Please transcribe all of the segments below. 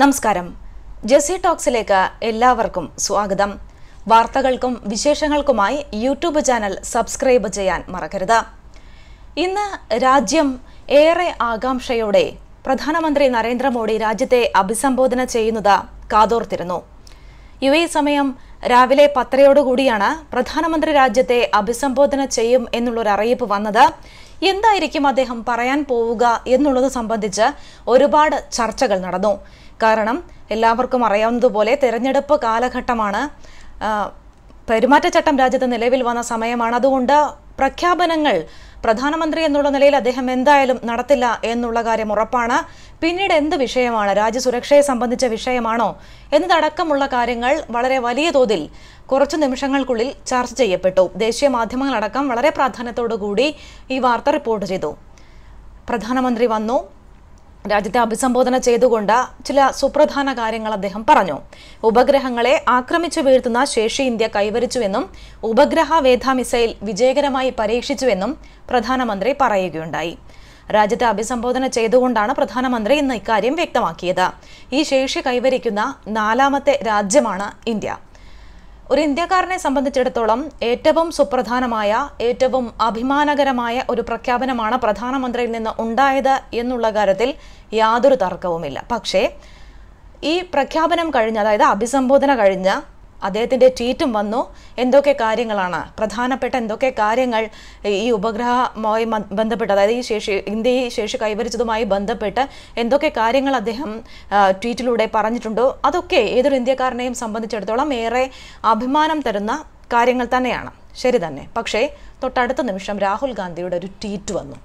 നമസ്കാരം. ജെസി ടോക്സിലേക്ക് എല്ലാവർക്കും സ്വാഗതം. വാർത്തകൾക്കും വിശേഷങ്ങൾക്കുമായി യൂട്യൂബ് ചാനൽ സബ്സ്ക്രൈബ് ചെയ്യാൻ മറക്കരുത്. ഇന്ന് രാജ്യം ഏറെ ആകാംക്ഷയോടെ പ്രധാനമന്ത്രി നരേന്ദ്രമോദി രാജ്യത്തെ അഭിസംബോധന ചെയ്യുന്നത് കാതോർത്തിരുന്നു. യു എ സമയം രാവിലെ പത്തരയോടുകൂടിയാണ് പ്രധാനമന്ത്രി രാജ്യത്തെ അഭിസംബോധന ചെയ്യും എന്നുള്ളൊരു അറിയിപ്പ് വന്നത്. എന്തായിരിക്കും അദ്ദേഹം പറയാൻ പോവുക എന്നുള്ളത് സംബന്ധിച്ച് ഒരുപാട് ചർച്ചകൾ നടന്നു. കാരണം എല്ലാവർക്കും അറിയാവുന്നതുപോലെ തെരഞ്ഞെടുപ്പ് കാലഘട്ടമാണ് പെരുമാറ്റച്ചട്ടം രാജ്യത്ത് നിലവിൽ വന്ന സമയമാണ്. അതുകൊണ്ട് പ്രഖ്യാപനങ്ങൾ. പ്രധാനമന്ത്രി എന്നുള്ള നിലയിൽ അദ്ദേഹം എന്തായാലും നടത്തില്ല എന്നുള്ള കാര്യം ഉറപ്പാണ്. പിന്നീട് എന്ത് വിഷയമാണ്? രാജ്യസുരക്ഷയെ സംബന്ധിച്ച വിഷയമാണോ? എന്നതടക്കമുള്ള കാര്യങ്ങൾ വളരെ വലിയ തോതിൽ കുറച്ച് നിമിഷങ്ങൾക്കുള്ളിൽ ചർച്ച ചെയ്യപ്പെട്ടു. ദേശീയ മാധ്യമങ്ങളടക്കം വളരെ പ്രാധാന്യത്തോടു കൂടി ഈ വാർത്ത റിപ്പോർട്ട് ചെയ്തു. പ്രധാനമന്ത്രി വന്നു. രാജ്യത്തെ അഭിസംബോധന ചെയ്തുകൊണ്ട് ചില സുപ്രധാന കാര്യങ്ങൾ അദ്ദേഹം പറഞ്ഞു. ഉപഗ്രഹങ്ങളെ ആക്രമിച്ചു വീഴ്ത്തുന്ന ശേഷി ഇന്ത്യ കൈവരിച്ചുവെന്നും ഉപഗ്രഹ വേധ മിസൈൽ വിജയകരമായി പരീക്ഷിച്ചുവെന്നും പ്രധാനമന്ത്രി പറയുകയുണ്ടായി. രാജ്യത്തെ അഭിസംബോധന ചെയ്തുകൊണ്ടാണ് പ്രധാനമന്ത്രി ഇന്ന് ഇക്കാര്യം വ്യക്തമാക്കിയത്. ഈ ശേഷി കൈവരിക്കുന്ന നാലാമത്തെ രാജ്യമാണ് ഇന്ത്യ. ഒരു ഇന്ത്യക്കാരനെ സംബന്ധിച്ചിടത്തോളം ഏറ്റവും സുപ്രധാനമായ ഏറ്റവും അഭിമാനകരമായ ഒരു പ്രഖ്യാപനമാണ് പ്രധാനമന്ത്രിയിൽ നിന്ന് ഉണ്ടായത് എന്നുള്ള കാര്യത്തിൽ യാതൊരു തർക്കവുമില്ല. പക്ഷേ ഈ പ്രഖ്യാപനം കഴിഞ്ഞ് അതായത് അഭിസംബോധന കഴിഞ്ഞ് അദ്ദേഹത്തിന്റെ ട്വീറ്റും വന്നു. എന്തൊക്കെ കാര്യങ്ങളാണ്? പ്രധാനപ്പെട്ട എന്തൊക്കെ കാര്യങ്ങൾ ഈ ഉപഗ്രഹമായി ബന്ധപ്പെട്ട് അതായത് ഈ ശേഷി ഇന്ത്യ ഈ ശേഷി കൈവരിച്ചതുമായി ബന്ധപ്പെട്ട് എന്തൊക്കെ കാര്യങ്ങൾ അദ്ദേഹം ട്വീറ്റിലൂടെ പറഞ്ഞിട്ടുണ്ടോ? അതൊക്കെ ഏതൊരു ഇന്ത്യക്കാരനെയും സംബന്ധിച്ചിടത്തോളം ഏറെ അഭിമാനം തരുന്ന കാര്യങ്ങൾ തന്നെയാണ്. ശരി തന്നെ. പക്ഷേ തൊട്ടടുത്ത നിമിഷം രാഹുൽ ഗാന്ധിയുടെ ഒരു ട്വീറ്റ് വന്നു.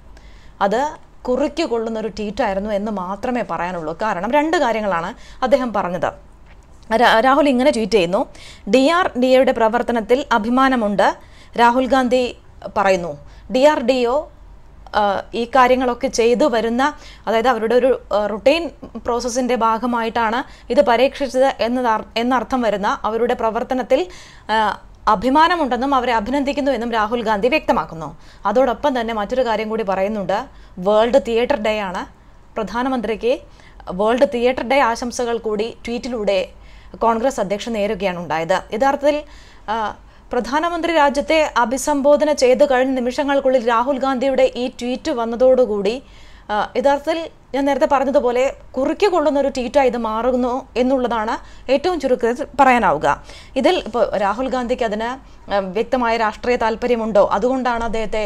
അത് കുറിക്ക് കൊള്ളുന്ന ഒരു ട്വീറ്റായിരുന്നു എന്ന് മാത്രമേ പറയാനുള്ളൂ. കാരണം രണ്ട് കാര്യങ്ങളാണ് അദ്ദേഹം പറഞ്ഞത്. രാഹുൽ ഇങ്ങനെ ട്വീറ്റ് ചെയ്യുന്നു. ഡി ആർ ഡി എയുടെ പ്രവർത്തനത്തിൽ അഭിമാനമുണ്ട് രാഹുൽ ഗാന്ധി പറയുന്നു. ഡി ആർ ഡി ഒ ഈ കാര്യങ്ങളൊക്കെ ചെയ്തു വരുന്ന അതായത് അവരുടെ ഒരു റുട്ടീൻ പ്രോസസ്സിന്റെ ഭാഗമായിട്ടാണ് ഇത് പരീക്ഷിച്ചത് എന്നർത്ഥം വരുന്ന അവരുടെ പ്രവർത്തനത്തിൽ അഭിമാനമുണ്ടെന്നും അവരെ അഭിനന്ദിക്കുന്നു എന്നും രാഹുൽ ഗാന്ധി വ്യക്തമാക്കുന്നു. അതോടൊപ്പം തന്നെ മറ്റൊരു കാര്യം കൂടി പറയുന്നുണ്ട്. വേൾഡ് തിയേറ്റർ ഡേ ആണ്. പ്രധാനമന്ത്രിക്ക് വേൾഡ് തിയേറ്റർ ഡേ ആശംസകൾ കൂടി ട്വീറ്റിലൂടെ കോൺഗ്രസ് അധ്യക്ഷൻ നേരുകയാണ് ഉണ്ടായത്. യഥാർത്ഥത്തിൽ പ്രധാനമന്ത്രി രാജ്യത്തെ അഭിസംബോധന ചെയ്ത് കഴിഞ്ഞ നിമിഷങ്ങൾക്കുള്ളിൽ രാഹുൽ ഗാന്ധിയുടെ ഈ ട്വീറ്റ് വന്നതോടുകൂടി യഥാർത്ഥത്തിൽ ഞാൻ നേരത്തെ പറഞ്ഞതുപോലെ കുറുക്കി കൊള്ളുന്ന ഒരു ട്വീറ്റായി ഇത് മാറുന്നു എന്നുള്ളതാണ് ഏറ്റവും ചുരുക്കത്തിൽ പറയാനാവുക. ഇതിൽ ഇപ്പോൾ രാഹുൽ ഗാന്ധിക്ക് അതിന് വ്യക്തമായ രാഷ്ട്രീയ താല്പര്യമുണ്ടോ? അതുകൊണ്ടാണ് അദ്ദേഹത്തെ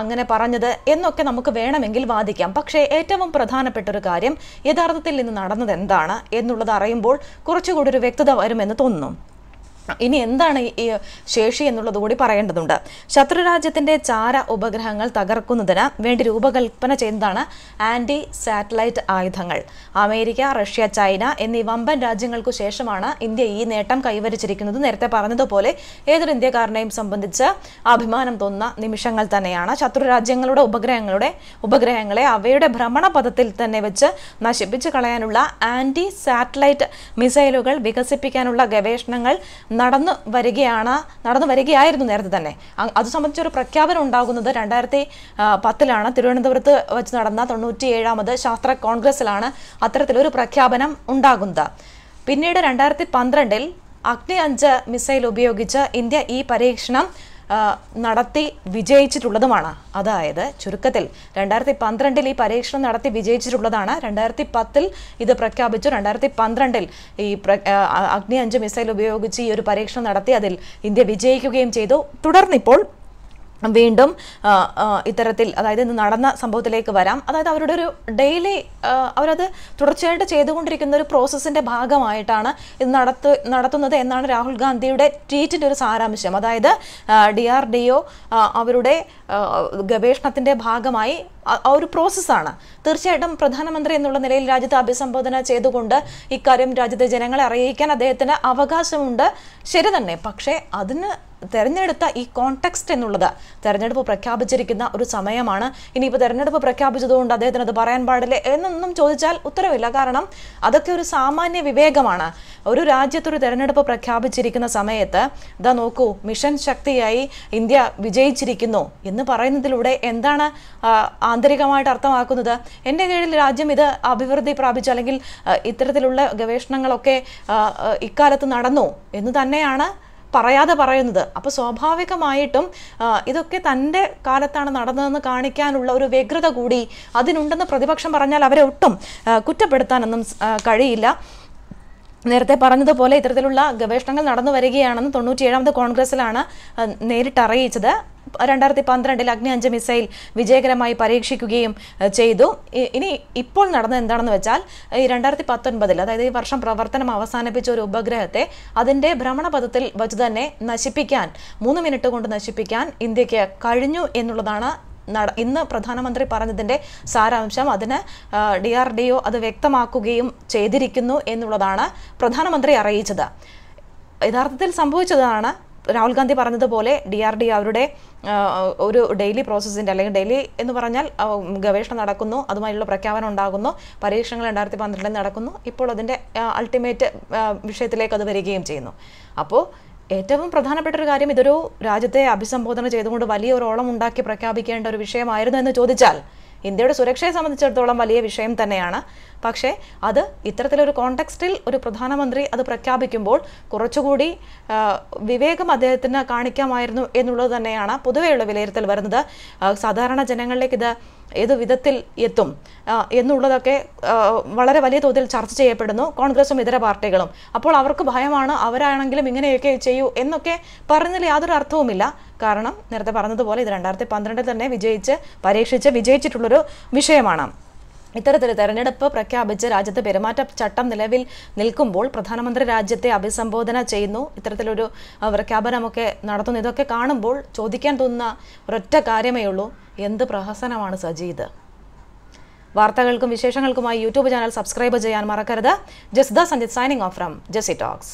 അങ്ങനെ പറഞ്ഞത് എന്നൊക്കെ നമുക്ക് വേണമെങ്കിൽ വാദിക്കാം. പക്ഷേ ഏറ്റവും പ്രധാനപ്പെട്ട ഒരു കാര്യം യഥാർത്ഥത്തിൽ ഇന്ന് നടന്നത് എന്താണ് എന്നുള്ളത് അറിയുമ്പോൾ കുറച്ചുകൂടി ഒരു വ്യക്തത വരുമെന്ന് തോന്നുന്നു. ഇനി എന്താണ് ഈ ശേഷി എന്നുള്ളത് കൂടി പറയേണ്ടതുണ്ട്. ശത്രുരാജ്യത്തിന്റെ ചാര ഉപഗ്രഹങ്ങൾ തകർക്കുന്നതിന് വേണ്ടി രൂപകൽപ്പന ചെയ്യുന്നതാണ് ആന്റി സാറ്റലൈറ്റ് ആയുധങ്ങൾ. അമേരിക്ക റഷ്യ ചൈന എന്നീ വമ്പൻ രാജ്യങ്ങൾക്കു ശേഷമാണ് ഇന്ത്യ ഈ നേട്ടം കൈവരിച്ചിരിക്കുന്നത്. നേരത്തെ പറഞ്ഞതുപോലെ ഏതൊരു ഇന്ത്യക്കാരനെയും സംബന്ധിച്ച് അഭിമാനം തോന്നുന്ന നിമിഷങ്ങൾ തന്നെയാണ്. ശത്രുരാജ്യങ്ങളുടെ ഉപഗ്രഹങ്ങളുടെ ഉപഗ്രഹങ്ങളെ അവയുടെ ഭ്രമണപഥത്തിൽ തന്നെ വെച്ച് നശിപ്പിച്ചു കളയാനുള്ള ആന്റി സാറ്റലൈറ്റ് മിസൈലുകൾ വികസിപ്പിക്കാനുള്ള ഗവേഷണങ്ങൾ നടന്നു വരികയാണ് നടന്നു വരികയായിരുന്നു നേരത്തെ തന്നെ. അത് സംബന്ധിച്ചൊരു പ്രഖ്യാപനം ഉണ്ടാകുന്നത് രണ്ടായിരത്തി പത്തിലാണ്. തിരുവനന്തപുരത്ത് വെച്ച് നടന്ന തൊണ്ണൂറ്റിയേഴാമത് ശാസ്ത്ര കോൺഗ്രസിലാണ് അത്തരത്തിലൊരു പ്രഖ്യാപനം ഉണ്ടാകുന്നത്. പിന്നീട് രണ്ടായിരത്തി പന്ത്രണ്ടിൽ അഗ്നി അഞ്ച് മിസൈൽ ഉപയോഗിച്ച് ഇന്ത്യ ഈ പരീക്ഷണം നടത്തി വിജയിച്ചിട്ടുള്ളതുമാണ്. അതായത് ചുരുക്കത്തിൽ രണ്ടായിരത്തി പന്ത്രണ്ടിൽ ഈ പരീക്ഷണം നടത്തി വിജയിച്ചിട്ടുള്ളതാണ്. രണ്ടായിരത്തി പത്തിൽ ഇത് പ്രഖ്യാപിച്ചു. രണ്ടായിരത്തി പന്ത്രണ്ടിൽ ഈ അഗ്നി അഞ്ച് മിസൈൽ ഉപയോഗിച്ച് ഈ ഒരു പരീക്ഷണം നടത്തി അതിൽ ഇന്ത്യ വിജയിക്കുകയും ചെയ്തു. തുടർന്നിപ്പോൾ വീണ്ടും ഇത്തരത്തിൽ അതായത് ഇന്ന് നടന്ന സംഭവത്തിലേക്ക് വരാം. അതായത് അവരുടെ ഒരു ഡെയിലി അവരത് തുടർച്ചയായിട്ട് ചെയ്തുകൊണ്ടിരിക്കുന്ന ഒരു പ്രോസസ്സിന്റെ ഭാഗമായിട്ടാണ് ഇത് നടത്തു നടത്തുന്നത് എന്നാണ് രാഹുൽ ഗാന്ധിയുടെ ട്വീറ്റിന്റെ ഒരു സാരാംശം. അതായത് ഡി ആർ ഡി ഒ അവരുടെ ഗവേഷണത്തിന്റെ ഭാഗമായി ആ ഒരു പ്രോസസ്സാണ് തീർച്ചയായിട്ടും പ്രധാനമന്ത്രി എന്നുള്ള നിലയിൽ രാജ്യത്തെ അഭിസംബോധന ചെയ്തുകൊണ്ട് ഇക്കാര്യം രാജ്യത്തെ ജനങ്ങളെ അറിയിക്കാൻ അദ്ദേഹത്തിന് അവകാശമുണ്ട്. ശരി തന്നെ. പക്ഷേ അതിന് തെരഞ്ഞെടുത്ത ഈ കോണ്ടെക്സ്റ്റ് എന്നുള്ളത് തെരഞ്ഞെടുപ്പ് പ്രഖ്യാപിച്ചിരിക്കുന്ന ഒരു സമയമാണ്. ഇനിയിപ്പോൾ തെരഞ്ഞെടുപ്പ് പ്രഖ്യാപിച്ചതുകൊണ്ട് അദ്ദേഹത്തിന് അത് പറയാൻ പാടില്ല എന്നൊന്നും ചോദിച്ചാൽ ഉത്തരവില്ല. കാരണം അതൊക്കെ ഒരു സാമാന്യ വിവേകമാണ്. ഒരു രാജ്യത്തൊരു തെരഞ്ഞെടുപ്പ് പ്രഖ്യാപിച്ചിരിക്കുന്ന സമയത്ത് ഇതാ നോക്കൂ മിഷൻ ശക്തിയായി ഇന്ത്യ വിജയിച്ചിരിക്കുന്നു എന്ന് പറയുന്നതിലൂടെ എന്താണ് ആന്തരികമായിട്ട് അർത്ഥമാക്കുന്നത്? എന്റെ കീഴിൽ രാജ്യം ഇത് അഭിവൃദ്ധി പ്രാപിച്ചു അല്ലെങ്കിൽ ഇത്തരത്തിലുള്ള ഗവേഷണങ്ങളൊക്കെ ഇക്കാലത്ത് നടന്നു എന്ന് തന്നെയാണ് പറയാതെ പറയുന്നത്. അപ്പോൾ സ്വാഭാവികമായിട്ടും ഇതൊക്കെ തന്റെ കാലത്താണ് നടന്നതെന്ന് കാണിക്കാനുള്ള ഒരു വ്യഗ്രത കൂടി അതിനുണ്ടെന്ന് പ്രതിപക്ഷം പറഞ്ഞാൽ അവരെ ഒട്ടും കുറ്റപ്പെടുത്താനൊന്നും കഴിയില്ല. നേരത്തെ പറഞ്ഞതുപോലെ ഇത്തരത്തിലുള്ള ഗവേഷണങ്ങൾ നടന്നു വരികയാണെന്ന് തൊണ്ണൂറ്റിയേഴാമത് കോൺഗ്രസിലാണ് നേരിട്ട് അറിയിച്ചത്. രണ്ടായിരത്തി പന്ത്രണ്ടിൽ അഗ്നി അഞ്ച് മിസൈൽ വിജയകരമായി പരീക്ഷിക്കുകയും ചെയ്തു. ഇനി ഇപ്പോൾ നടന്നത് എന്താണെന്ന് വെച്ചാൽ ഈ രണ്ടായിരത്തി പത്തൊൻപതിൽ അതായത് ഈ വർഷം പ്രവർത്തനം അവസാനിപ്പിച്ച ഒരു ഉപഗ്രഹത്തെ അതിന്റെ ഭ്രമണപഥത്തിൽ വച്ച് തന്നെ നശിപ്പിക്കാൻ മൂന്ന് മിനിറ്റ് കൊണ്ട് നശിപ്പിക്കാൻ ഇന്ത്യയ്ക്ക് കഴിഞ്ഞു എന്നുള്ളതാണ് ഇന്ന് പ്രധാനമന്ത്രി പറഞ്ഞതിന്റെ സാരാംശം അതിന് ഡി ആർ ഡി ഒ അത് വ്യക്തമാക്കുകയും ചെയ്തിരിക്കുന്നു എന്നുള്ളതാണ് പ്രധാനമന്ത്രി അറിയിച്ചത്. യഥാർത്ഥത്തിൽ സംഭവിച്ചതാണ് രാഹുൽ ഗാന്ധി പറഞ്ഞതുപോലെ ഡി ആർ ഡി അവരുടെ ഒരു ഡെയിലി പ്രോസസ്സിന്റെ അല്ലെങ്കിൽ ഡെയിലി എന്ന് പറഞ്ഞാൽ ഗവേഷണം നടക്കുന്നു അതുമായുള്ള പ്രഖ്യാപനം ഉണ്ടാകുന്നു പരീക്ഷണങ്ങൾ രണ്ടായിരത്തി പന്ത്രണ്ടിൽ നടക്കുന്നു ഇപ്പോൾ അതിന്റെ അൾട്ടിമേറ്റ് വിഷയത്തിലേക്ക് അത് വരികയും ചെയ്യുന്നു. അപ്പോൾ ഏറ്റവും പ്രധാനപ്പെട്ട ഒരു കാര്യം ഇതൊരു രാജ്യത്തെ അഭിസംബോധന ചെയ്തുകൊണ്ട് വലിയ ഒരു ഓളം ഉണ്ടാക്കി പ്രഖ്യാപിക്കേണ്ട ഒരു വിഷയമായിരുന്നു എന്ന് ചോദിച്ചാൽ ഇന്ത്യയുടെ സുരക്ഷയെ സംബന്ധിച്ചിടത്തോളം വലിയ വിഷയം തന്നെയാണ്. പക്ഷേ അത് ഇത്തരത്തിലൊരു കോണ്ടെക്സ്റ്റിൽ ഒരു പ്രധാനമന്ത്രി അത് പ്രഖ്യാപിക്കുമ്പോൾ കുറച്ചുകൂടി വിവേകം അദ്ദേഹത്തിന് കാണിക്കാമായിരുന്നു എന്നുള്ളത് തന്നെയാണ് പൊതുവെയുള്ള വിലയിരുത്തൽ വരുന്നത്. സാധാരണ ജനങ്ങളിലേക്ക് ഇത് ഏത് വിധത്തിൽ എത്തും. എന്നുള്ളതൊക്കെ വളരെ വലിയ തോതിൽ ചർച്ച ചെയ്യപ്പെടുന്നു കോൺഗ്രസും ഇതര പാർട്ടികളും. അപ്പോൾ അവർക്ക് ഭയമാണ് അവരാണെങ്കിലും ഇങ്ങനെയൊക്കെ ചെയ്യൂ എന്നൊക്കെ പറഞ്ഞതിൽ യാതൊരു അർത്ഥവുമില്ല. കാരണം നേരത്തെ പറഞ്ഞതുപോലെ ഇത് രണ്ടായിരത്തി പന്ത്രണ്ടിൽ തന്നെ വിജയിച്ച് പരീക്ഷിച്ച് വിജയിച്ചിട്ടുള്ളൊരു വിഷയമാണ്. ഇത്തരത്തിൽ തെരഞ്ഞെടുപ്പ് പ്രഖ്യാപിച്ച് രാജ്യത്ത് പെരുമാറ്റ ചട്ടം നിലവിൽ നിൽക്കുമ്പോൾ പ്രധാനമന്ത്രി രാജ്യത്തെ അഭിസംബോധന ചെയ്യുന്നു. ഇത്തരത്തിലൊരു പ്രഖ്യാപനമൊക്കെ നടത്തുന്നു. ഇതൊക്കെ കാണുമ്പോൾ ചോദിക്കാൻ തോന്നുന്ന ഒരൊറ്റ കാര്യമേ ഉള്ളൂ. എന്ത് പ്രഹസനമാണ് സജീദ് വാർത്തകൾക്കും വിശേഷങ്ങൾക്കുമായി യൂട്യൂബ് ചാനൽ സബ്സ്ക്രൈബ് ചെയ്യാൻ മറക്കരുത്. ജസ്ദ Sanjith signing off from JC talks.